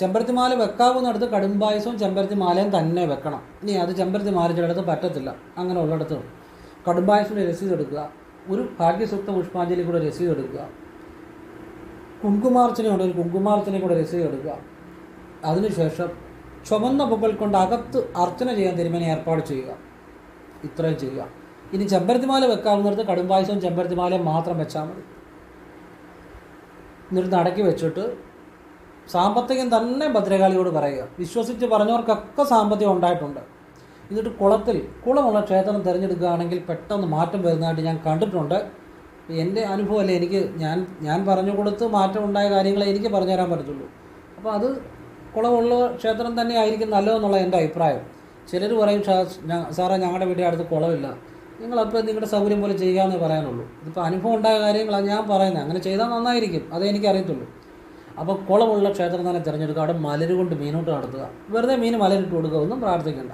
ചെമ്പരത്തിമാല വെക്കാവുന്നിടത്ത് കടുംബായസവും ചെമ്പരത്തിമാലയും തന്നെ വെക്കണം. ഇനി അത് ചെമ്പരത്തിമാല ചിലയിടത്ത് പറ്റത്തില്ല. അങ്ങനെ ഉള്ളിടത്ത് കടുംപായസത്തിന്റെ രസീത് എടുക്കുക. ഒരു ഭാഗ്യസുക്ത പുഷ്പാഞ്ജലി കൂടെ രസീത് എടുക്കുക. കുങ്കുമാർച്ചനയുണ്ട് ഒരു കുങ്കുമാർച്ചനെ കൂടെ രസീത് എടുക്കുക. അതിനുശേഷം ചുമന്ന പുകൾ കൊണ്ട് അകത്ത് അർച്ചന ചെയ്യാൻ തിരുമേനി ഏർപ്പാട് ചെയ്യുക. ഇത്രയും ചെയ്യുക. ഇനി ചെമ്പരത്തിമാല വെക്കാവുന്നിടത്ത് കടുംപായസവും ചെമ്പരത്തിമാലയും മാത്രം വെച്ചാൽ മതി. എന്നിട്ട് അടക്കി വെച്ചിട്ട് സാമ്പത്തികം തന്നെ ഭദ്രകാളിയോട് പറയുക. വിശ്വസിച്ച് പറഞ്ഞവർക്കൊക്കെ സാമ്പത്തികം ഉണ്ടായിട്ടുണ്ട്. എന്നിട്ട് കുളത്തിൽ കുളമുള്ള ക്ഷേത്രം തിരഞ്ഞെടുക്കുകയാണെങ്കിൽ പെട്ടെന്ന് മാറ്റം വരുന്നതായിട്ട് ഞാൻ കണ്ടിട്ടുണ്ട്. എന്റെ അനുഭവമല്ലേ എനിക്ക് ഞാൻ ഞാൻ പറഞ്ഞു കൊടുത്ത് മാറ്റം ഉണ്ടായ കാര്യങ്ങളെ എനിക്ക് പറഞ്ഞു തരാൻ പറ്റത്തുള്ളൂ. അപ്പോൾ അത് കുളമുള്ള ക്ഷേത്രം തന്നെ ആയിരിക്കും നല്ലതെന്നുള്ള എന്റെ അഭിപ്രായം. ചിലർ പറയും "ഷാ- ഞ- സാറേ ഞങ്ങളുടെ വീടിന്റെ അടുത്ത് കുളമില്ല. നിങ്ങളപ്പോൾ നിങ്ങളുടെ സൗകര്യം പോലെ ചെയ്യാമെന്നേ പറയാനുള്ളൂ. ഇതിപ്പോൾ അനുഭവം ഉണ്ടായ കാര്യങ്ങളാണ് ഞാൻ പറയുന്നത്. അങ്ങനെ ചെയ്താൽ നന്നായിരിക്കും. അതേ എനിക്ക് അറിയത്തുള്ളൂ. അപ്പോൾ കുളമുള്ള ക്ഷേത്രം തന്നെ തിരഞ്ഞെടുക്കുക. അവിടെ മലരുകൊണ്ട് മീനോട്ട് നടത്തുക. വെറുതെ മീൻ മലരിട്ട് കൊടുക്കുക. ഒന്നും പ്രാർത്ഥിക്കേണ്ട.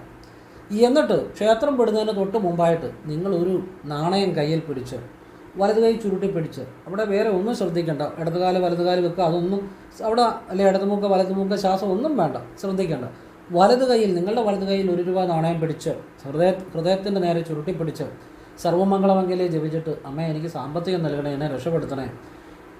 എന്നിട്ട് ക്ഷേത്രം പെടുന്നതിന് തൊട്ട് മുമ്പായിട്ട് നിങ്ങളൊരു നാണയം കയ്യിൽ പിടിച്ച് വലത് കൈ ചുരുട്ടി പിടിച്ച് അവിടെ വേറെ ഒന്നും ശ്രദ്ധിക്കേണ്ട. ഇടതുകാൽ വലതുകാൽ വെക്കുക അതൊന്നും അവിടെ അല്ലെ ഇടതുമുക്ക വലതുമുക്ക ശ്വാസം ഒന്നും വേണ്ട. ശ്രദ്ധിക്കേണ്ട. വലത് കൈയിൽ നിങ്ങളുടെ വലത് കൈയിൽ ഒരു രൂപ നാണയം പിടിച്ച് ഹൃദയ ഹൃദയത്തിന്റെ നേരെ ചുരുട്ടി പിടിച്ച് സർവമംഗളമംഗലെ ജപിച്ചിട്ട് അമ്മ എനിക്ക് സാമ്പത്തികം നൽകണേ എന്നെ രക്ഷപ്പെടുത്തണേ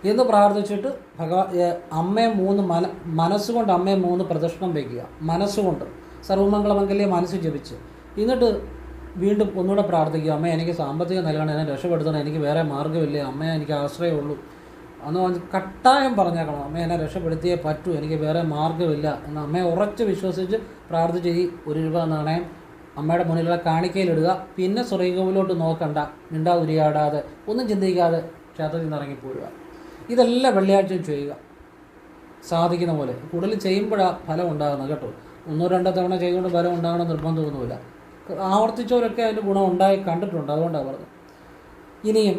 എന്ന് പ്രാർത്ഥിച്ചിട്ട് ഭഗവാ അമ്മയെ മൂന്ന് മന മനസ്സുകൊണ്ട് അമ്മയെ മൂന്ന് പ്രദക്ഷിണം വയ്ക്കുക മനസ്സുകൊണ്ട്. സർവമംഗളമംഗലെ മനസ്സ് ജപിച്ച്. എന്നിട്ട് വീണ്ടും ഒന്നുകൂടെ പ്രാർത്ഥിക്കുക അമ്മ എനിക്ക് സാമ്പത്തികം നൽകണം എന്നെ രക്ഷപ്പെടുത്തണം എനിക്ക് വേറെ മാർഗമില്ല അമ്മയെ എനിക്ക് ആശ്രയമുള്ളൂ അന്ന് പറഞ്ഞ് കട്ടായം പറഞ്ഞേക്കണം അമ്മ എന്നെ രക്ഷപ്പെടുത്തിയേ പറ്റൂ എനിക്ക് വേറെ മാർഗമില്ല. എന്ന് അമ്മയെ ഉറച്ച് വിശ്വസിച്ച് പ്രാർത്ഥിച്ച് ഈ ഒരു രൂപ നാണയം അമ്മയുടെ മുന്നിലുള്ള കാണിക്കയിലിടുക. പിന്നെ സ്വർഗവിലോട്ട് നോക്കണ്ട മിണ്ടാതിരിയാടാതെ ഒന്നും ചിന്തിക്കാതെ ക്ഷേത്രത്തിൽ നിന്ന് ഇറങ്ങിപ്പോരുക. ഇതെല്ലാം വെള്ളിയാഴ്ചയും ചെയ്യുക. സാധിക്കുന്ന പോലെ കൂടുതൽ ചെയ്യുമ്പോഴാണ് ഫലം ഉണ്ടാകുന്നത് കേട്ടോ. ഒന്നോ രണ്ടോ തവണ ചെയ്തുകൊണ്ട് ഫലം ഉണ്ടാകണം നിർബന്ധമൊന്നുമില്ല. ആവർത്തിച്ചവരൊക്കെ അതിന്റെ ഗുണം ഉണ്ടായി കണ്ടിട്ടുണ്ട് അതുകൊണ്ടാണ് പറഞ്ഞത്. ഇനിയും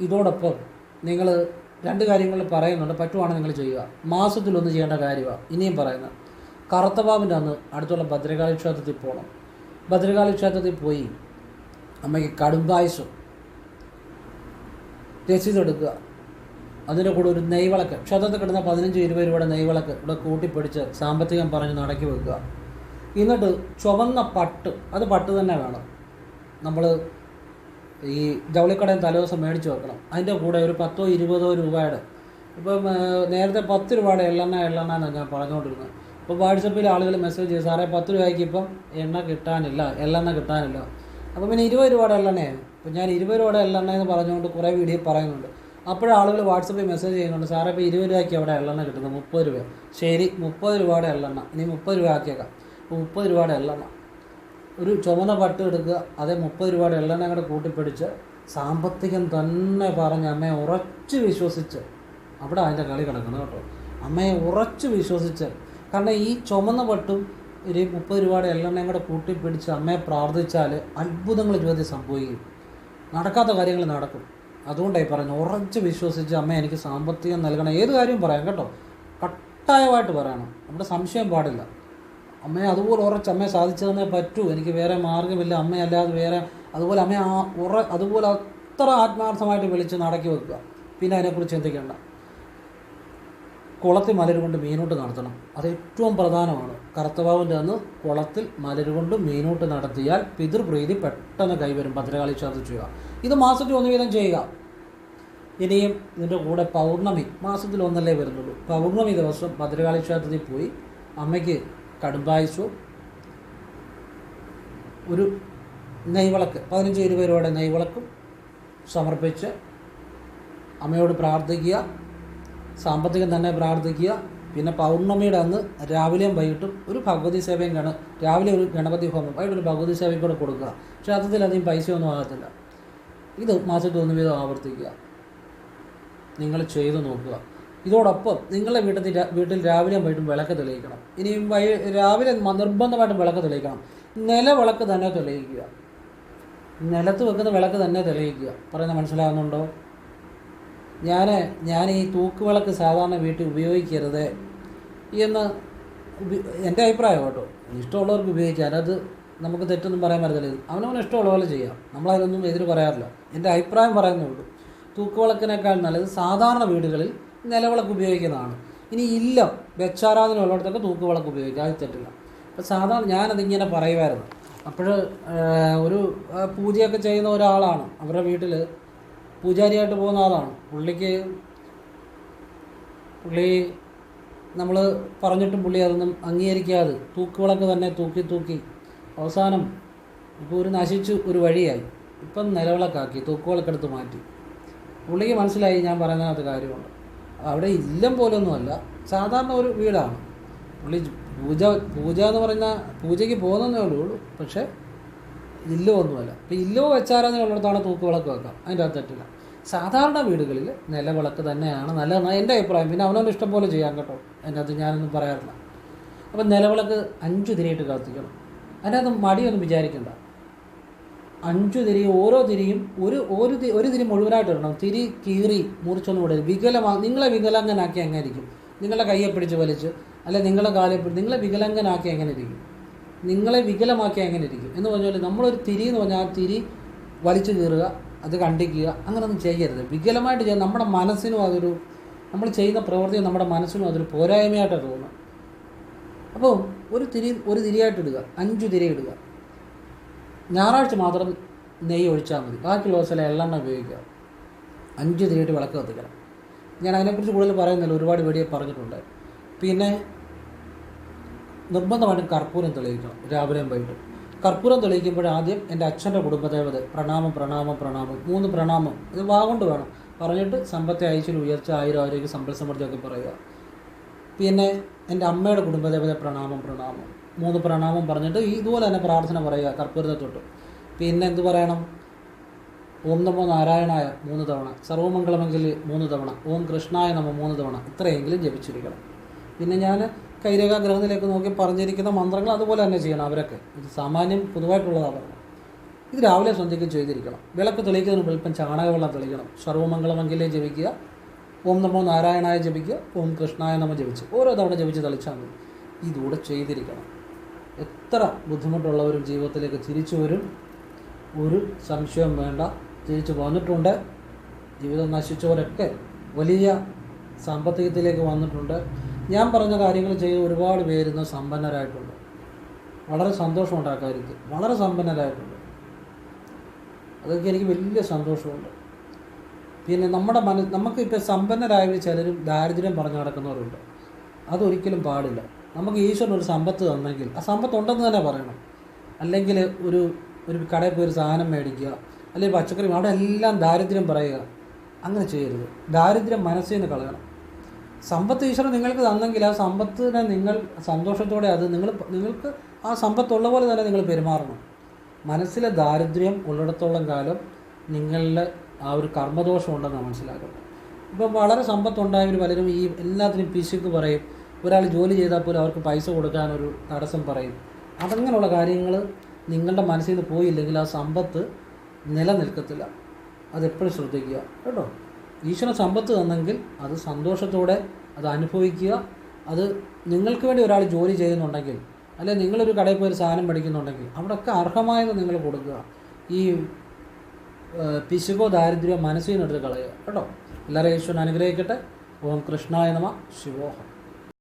ഇതോടൊപ്പം നിങ്ങൾ രണ്ട് കാര്യങ്ങൾ പറയുന്നുണ്ട് പറ്റുവാണെങ്കിൽ നിങ്ങൾ ചെയ്യുക. മാസത്തിലൊന്ന് ചെയ്യേണ്ട കാര്യമാണ് ഇനിയും പറയുന്നത്. കറുത്തബാബിന്റെ അന്ന് അടുത്തുള്ള ഭദ്രകാളി ക്ഷേത്രത്തിൽ പോകണം ഭദ്രകാളി ക്ഷേത്രത്തിൽ പോയി അമ്മയ്ക്ക് കടുംപായസം രസീതെടുക്കുക അതിന്റെ കൂടെ ഒരു നെയ്വിളക്ക്. ക്ഷേത്രത്തിൽ കിടന്ന പതിനഞ്ച് ഇരുപത് രൂപയുടെ നെയ്വിളക്ക് ഇവിടെ കൂട്ടിപ്പിടിച്ച് സാമ്പത്തികം പറഞ്ഞ് നടക്കി വെക്കുക. എന്നിട്ട് ചുവന്ന പട്ട് അത് പട്ട് തന്നെ വേണം. നമ്മൾ ഈ ജൗളിക്കടയിൽ തലേദിവസം മേടിച്ച് വെക്കണം. അതിന്റെ കൂടെ ഒരു പത്തോ ഇരുപതോ രൂപയുടെ. ഇപ്പം നേരത്തെ പത്ത് രൂപയുടെ എള്ളെണ്ണ എള്ളെണ്ണ എന്നാണ് ഞാൻ പറഞ്ഞുകൊണ്ടിരുന്നത്. ഇപ്പോൾ വാട്സപ്പിൽ ആളുകൾ മെസ്സേജ് ചെയ്തു സാറേ പത്ത് രൂപയ്ക്ക് ഇപ്പം എണ്ണ കിട്ടാനില്ല എള്ളെണ്ണ കിട്ടാനില്ല. അപ്പോൾ പിന്നെ ഇരുപത് രൂപയുടെ എള്ളെണ്ണയാണ് ഇപ്പം ഞാൻ ഇരുപത് രൂപയുടെ എള്ളെണ്ണ എന്ന് പറഞ്ഞുകൊണ്ട് കുറേ വീഡിയോ പറയുന്നുണ്ട്. അപ്പോഴും ആളുകൾ വാട്സപ്പിൽ മെസ്സേജ് ചെയ്യുന്നുണ്ട് സാറേ ഇപ്പോൾ ഇരുപത് രൂപയ്ക്ക് അവിടെ എള്ളെണ്ണ കിട്ടുന്നത് മുപ്പത് രൂപ. ശരി മുപ്പത് രൂപയുടെ എള്ളെണ്ണ. ഇനി മുപ്പത് രൂപ ആക്കിയേക്കാം. മുപ്പത് രൂപയുടെ എള്ളെണ്ണ. ഒരു ചുമന്ന പട്ട് എടുക്കുക അതേ മുപ്പത് രൂപയുടെ എള്ളെണ്ണ കൂടെ കൂട്ടിപ്പിടിച്ച് സാമ്പത്തികം തന്നെ പറഞ്ഞ് അമ്മയെ ഉറച്ച് വിശ്വസിച്ച് അവിടെ അതിന്റെ കളി കിടക്കുന്നത് കേട്ടോ. അമ്മയെ ഉറച്ച് വിശ്വസിച്ച് കാരണം ഈ ചുമന്ന പട്ടും ഒരു മുപ്പത് രൂപയുടെ എള്ളെണ്ണയും കൂടെ കൂട്ടിപ്പിടിച്ച് അമ്മയെ പ്രാർത്ഥിച്ചാൽ അത്ഭുതങ്ങൾ ജീവിതത്തിൽ സംഭവിക്കും. നടക്കാത്ത കാര്യങ്ങൾ നടക്കും. അതുകൊണ്ടായി പറഞ്ഞു ഉറച്ച് വിശ്വസിച്ച് അമ്മ എനിക്ക് സാമ്പത്തികം നൽകണം. ഏത് കാര്യവും പറയാം കേട്ടോ. കട്ടായമായിട്ട് പറയണം. നമ്മുടെ സംശയം പാടില്ല. അമ്മയെ അതുപോലെ ഉറച്ച് അമ്മയെ സാധിച്ചു തന്നേ പറ്റൂ. എനിക്ക് വേറെ മാർഗമില്ല. അമ്മയല്ലാതെ വേറെ അതുപോലെ അമ്മയെ ആ ഉറ അതുപോലെ അത്ര ആത്മാർത്ഥമായിട്ട് വിളിച്ച് നടക്കി വെക്കുക. പിന്നെ അതിനെക്കുറിച്ച് ചിന്തിക്കേണ്ട. കുളത്തിൽ മലരുകൊണ്ട് മീനോട്ട് നടത്തണം. അത് ഏറ്റവും പ്രധാനമാണ്. കറുത്തവാവിന്റെ അന്ന് കുളത്തിൽ മലരുകൊണ്ട് മീനോട്ട് നടത്തിയാൽ പിതൃപ്രീതി പെട്ടെന്ന് കൈവരും. ഭദ്രകാളി ക്ഷേത്രത്തിൽ ചെയ്യുക ഇത് മാസത്തിൽ ഒന്ന് വീതം ചെയ്യുക. ഇനിയും ഇതിന്റെ കൂടെ പൗർണമി മാസത്തിൽ ഒന്നല്ലേ വരുന്നുള്ളൂ. പൗർണമി ദിവസം ഭദ്രകാളി ക്ഷേത്രത്തിൽ പോയി അമ്മയ്ക്ക് കടുംബായുസവും ഒരു നെയ്വിളക്ക് പതിനഞ്ച് ഇരുപത് നെയ്വിളക്കും സമർപ്പിച്ച് അമ്മയോട് പ്രാർത്ഥിക്കുക. സാമ്പത്തികം തന്നെ പ്രാർത്ഥിക്കുക. പിന്നെ പൗർണമിയുടെ അന്ന് രാവിലെയും വൈകിട്ടും ഒരു ഭഗവതി സേവയും ഗണ രാവിലെ ഒരു ഗണപതി ഹോമം വൈകിട്ട് ഒരു ഭഗവതി സേവയും കൂടെ കൊടുക്കുക. ക്ഷേത്രത്തിൽ അധികം പൈസയൊന്നും ആകത്തില്ല. ഇത് മാസത്തിൽ ഒന്ന് വീതം ആവർത്തിക്കുക. നിങ്ങൾ ചെയ്തു നോക്കുക. ഇതോടൊപ്പം നിങ്ങളുടെ വീട്ടിൽ വീട്ടിൽ രാവിലെയും വൈകിട്ടും വിളക്ക് തെളിയിക്കണം. ഇനിയും വൈ രാവിലെ നിർബന്ധമായിട്ടും വിളക്ക് തെളിയിക്കണം. നില വിളക്ക് തന്നെ തെളിയിക്കുക. നിലത്ത് വെക്കുന്ന വിളക്ക് തന്നെ തെളിയിക്കുക. പറയുന്നത് മനസ്സിലാകുന്നുണ്ടോ ഞാൻ ഞാൻ ഈ തൂക്ക് വിളക്ക് സാധാരണ വീട്ടിൽ ഉപയോഗിക്കരുത് എന്ന് എന്റെ അഭിപ്രായം കേട്ടോ. ഇഷ്ടമുള്ളവർക്ക് ഉപയോഗിക്കാം. അത് നമുക്ക് തെറ്റൊന്നും പറയാൻ പറ്റത്തില്ല. അവനവന് ഇഷ്ടമുള്ള പോലെ ചെയ്യാം. നമ്മളതിനൊന്നും എതിര് പറയാറില്ല. എന്റെ അഭിപ്രായം പറയുന്നേ ഉള്ളൂ. തൂക്കുവിളക്കിനേക്കാൾ നല്ലത് സാധാരണ വീടുകളിൽ നിലവിളക്ക് ഉപയോഗിക്കുന്നതാണ്. ഇനി ഇല്ല വെച്ചാരാധന ഉള്ളിടത്തൊക്കെ തൂക്കുവിളക്ക് ഉപയോഗിക്കാം അത് തെറ്റില്ല. അപ്പോൾ സാധാരണ ഞാനതിങ്ങനെ പറയുമായിരുന്നു. അപ്പോൾ ഒരു പൂജയൊക്കെ ചെയ്യുന്ന ഒരാളാണ്. അവരുടെ വീട്ടിൽ പൂജാരിയായിട്ട് പോകുന്ന ആളാണ്. പുള്ളിക്ക് പുള്ളി നമ്മൾ പറഞ്ഞിട്ടും പുള്ളി അതൊന്നും അംഗീകരിക്കാതെ തൂക്കുവിളക്ക് തന്നെ തൂക്കി തൂക്കി അവസാനം ഇപ്പോൾ ഒരു നശിച്ചു ഒരു വഴിയായി. ഇപ്പം നിലവിളക്കാക്കി തൂക്കുവിളക്കെടുത്ത് മാറ്റി. പുള്ളിക്ക് മനസ്സിലായി ഞാൻ പറയുന്നതിനകത്ത് കാര്യമുണ്ട്. അവിടെ ഇല്ലം പോലൊന്നുമല്ല. സാധാരണ ഒരു വീടാണ്. പുള്ളി പൂജ പൂജ എന്ന് പറയുന്ന പൂജയ്ക്ക് പോകുന്നതേ ഉള്ളൂ. പക്ഷേ ഇല്ലോ ഒന്നുമല്ല. ഇപ്പം ഇല്ലോ വെച്ചാരാധന ഉള്ളിടത്താണ് തൂക്കുവിളക്ക് വെക്കാം. അതിന്റെ അകത്ത് തെറ്റില്ല. സാധാരണ വീടുകളിൽ നിലവിളക്ക് തന്നെയാണ് നല്ലതെന്നാണ് എന്റെ അഭിപ്രായം. പിന്നെ അവനവന്റെ ഇഷ്ടം പോലെ ചെയ്യാൻ കേട്ടോ. അതിന്റെ അകത്ത് ഞാനൊന്നും പറയാറില്ല. അപ്പം നിലവിളക്ക് അഞ്ച് തിരിയിട്ട് കത്തിക്കണം. അതിനകത്ത് മടിയൊന്നും വിചാരിക്കണ്ട. അഞ്ചു തിരി ഓരോ തിരിയും ഒരു ഒരു ഒരു തിരി മുഴുവനായിട്ട് ഇടണം. തിരി കീറി മുറിച്ചൊന്നും ഇടരുത് വികലമാ നിങ്ങളെ വികലാംഗനാക്കി എങ്ങനെയിരിക്കും? നിങ്ങളെ കയ്യെ പിടിച്ച് വലിച്ച് അല്ലെ നിങ്ങളെ കാലെ പിടിച്ച് നിങ്ങളെ വികലാംഗനാക്കി എങ്ങനെ ഇരിക്കും നിങ്ങളെ വികലമാക്കി എങ്ങനെ ഇരിക്കും എന്ന് പറഞ്ഞാൽ നമ്മളൊരു തിരി എന്ന് പറഞ്ഞാൽ ആ തിരി വലിച്ചു കീറുക അത് കണ്ടിക്കുക അങ്ങനെയൊന്നും ചെയ്യരുത്. വികലമായിട്ട് ചെയ്യാൻ നമ്മുടെ മനസ്സിനും അതൊരു നമ്മൾ ചെയ്യുന്ന പ്രവൃത്തി നമ്മുടെ മനസ്സിനും അതൊരു പോരായ്മയായിട്ടാണ് തോന്നുന്നത്. അപ്പോൾ ഒരു തിരി ഒരു തിരിയായിട്ട് ഇടുക. അഞ്ചു തിരി ഇടുക. ഞായറാഴ്ച മാത്രം നെയ്യ് ഒഴിച്ചാൽ മതി. ബാക്കിയുള്ള ദിവസം എള്ളെണ്ണ ഉപയോഗിക്കുക. അഞ്ച് തിരിയിട്ട് വിളക്ക് കത്തിക്കണം. ഞാൻ അതിനെക്കുറിച്ച് കൂടുതൽ പറയുന്നില്ല. ഒരുപാട് വീഡിയോ പറഞ്ഞിട്ടുണ്ട്. പിന്നെ നിർബന്ധമായിട്ടും കർപ്പൂരം തെളിയിക്കണം രാവിലെയും വൈകിട്ടും. കർപ്പൂരം തെളിയിക്കുമ്പോൾ ആദ്യം എന്റെ അച്ഛന്റെ കുടുംബദേവത പ്രണാമം പ്രണാമം പ്രണാമം മൂന്ന് പ്രണാമം ഇത് വാഗൊണ്ട് വേണം. പറഞ്ഞിട്ട് സമ്പത്തെ ഐശ്വര്യം ഉയർച്ച ആയിരം ആരോഗ്യ സമ്പൽ സമൃദ്ധിയൊക്കെ പറയുക. പിന്നെ എന്റെ അമ്മയുടെ കുടുംബദേവത പ്രണാമം പ്രണാമം. മൂന്ന് പ്രണാമം പറഞ്ഞിട്ട് ഇതുപോലെ തന്നെ പ്രാർത്ഥന പറയുക കർപ്പൂരത്തെ തൊട്ട്. പിന്നെ എന്ത് പറയണം? ഓം നമോ നാരായണായ മൂന്ന് തവണ സർവമംഗളമെങ്കിൽ മൂന്ന് തവണ ഓം കൃഷ്ണായ നമ മൂന്ന് തവണ ഇത്രയെങ്കിലും ജപിച്ചിരിക്കണം. പിന്നെ ഞാൻ കൈരേഖാ ഗ്രഹത്തിലേക്ക് നോക്കി പറഞ്ഞിരിക്കുന്ന മന്ത്രങ്ങൾ അതുപോലെ തന്നെ ചെയ്യണം അവരൊക്കെ. ഇത് സാമാന്യം പൊതുവായിട്ടുള്ളതാണ് ഇത് രാവിലെ സന്ധ്യയ്ക്ക് ചെയ്തിരിക്കണം. വിളക്ക് തെളിയിക്കുന്നതിന് വെളുപ്പം ചാണകവെള്ളം തെളിയിക്കണം. സർവമംഗളമെങ്കിലേ ജപിക്കുക. ഓം നമോ നാരായണായ ജപിക്കുക. ഓം കൃഷ്ണായ നമ ജപിച്ച് ഓരോ തവണ ജപിച്ച് തെളിച്ചാൽ മതി. ഇതുകൂടെ ചെയ്തിരിക്കണം. എത്ര ബുദ്ധിമുട്ടുള്ളവരും ജീവിതത്തിലേക്ക് തിരിച്ചു വരും? ഒരു സംശയവും വേണ്ട. തിരിച്ചു വന്നിട്ടുണ്ട്. ജീവിതം നശിച്ചവരൊക്കെ വലിയ സാമ്പത്തികത്തിലേക്ക് വന്നിട്ടുണ്ട്. ഞാൻ പറഞ്ഞ കാര്യങ്ങൾ ചെയ്ത് ഒരുപാട് പേരുന്ന് സമ്പന്നരായിട്ടുണ്ട്. വളരെ സന്തോഷമുണ്ട് ആ കാര്യത്തിൽ. വളരെ സമ്പന്നരായിട്ടുണ്ട്. അതൊക്കെ എനിക്ക് വലിയ സന്തോഷമുണ്ട്. പിന്നെ നമ്മുടെ മന നമുക്കിപ്പോൾ സമ്പന്നരായവർ ചിലരും ദാരിദ്ര്യം പറഞ്ഞു നടക്കുന്നവരുണ്ട്. അതൊരിക്കലും പാടില്ല. നമുക്ക് ഈശ്വരൻ ഒരു സമ്പത്ത് തന്നെങ്കിൽ ആ സമ്പത്ത് ഉണ്ടെന്ന് തന്നെ പറയണം. അല്ലെങ്കിൽ ഒരു ഒരു കടയിൽ പോയി ഒരു സാധനം മേടിക്കുക അല്ലെങ്കിൽ പച്ചക്കറി അവിടെ എല്ലാം ദാരിദ്ര്യം പറയുക അങ്ങനെ ചെയ്യരുത്. ദാരിദ്ര്യം മനസ്സിൽ നിന്ന് കളയണം. സമ്പത്ത് ഈശ്വരൻ നിങ്ങൾക്ക് തന്നെങ്കിൽ ആ സമ്പത്തിനെ നിങ്ങൾ സന്തോഷത്തോടെ അത് നിങ്ങൾ നിങ്ങൾക്ക് ആ സമ്പത്തുള്ള പോലെ തന്നെ നിങ്ങൾ പെരുമാറണം. മനസ്സിലെ ദാരിദ്ര്യം ഉള്ളിടത്തോളം കാലം നിങ്ങളുടെ ആ ഒരു കർമ്മദോഷം ഉണ്ടെന്ന് മനസ്സിലാക്കണം ഇപ്പം വളരെ സമ്പത്തുണ്ടായവർ പലരും ഈ എല്ലാത്തിനും പിശുക്ക് പറയും. ഒരാൾ ജോലി ചെയ്താൽ പോലും അവർക്ക് പൈസ കൊടുക്കാനൊരു തടസ്സം പറയും. അതങ്ങനെയുള്ള കാര്യങ്ങൾ നിങ്ങളുടെ മനസ്സിൽ നിന്ന് പോയില്ലെങ്കിൽ ആ സമ്പത്ത് നിലനിൽക്കത്തില്ല. അതെപ്പോഴും ശ്രദ്ധിക്കുക. കേട്ടോ? ഈശ്വരൻ സമ്പത്ത് തന്നെങ്കിൽ അത് സന്തോഷത്തോടെ അത് അനുഭവിക്കുക. അത് നിങ്ങൾക്ക് വേണ്ടി ഒരാൾ ജോലി ചെയ്യുന്നുണ്ടെങ്കിൽ അല്ലെങ്കിൽ നിങ്ങളൊരു കടയിൽ പോയി ഒരു സാധനം മേടിക്കുന്നുണ്ടെങ്കിൽ അവിടെയൊക്കെ അർഹമായത് നിങ്ങൾ കൊടുക്കുക. ഈ പിശുകോ ദാരിദ്ര്യമോ മനസ്സിൽ നിന്നെടുത്ത് കളയുക. കേട്ടോ? എല്ലാവരെയും ഈശ്വരൻ അനുഗ്രഹിക്കട്ടെ. ഓം കൃഷ്ണായ നമ. ശിവോഹം.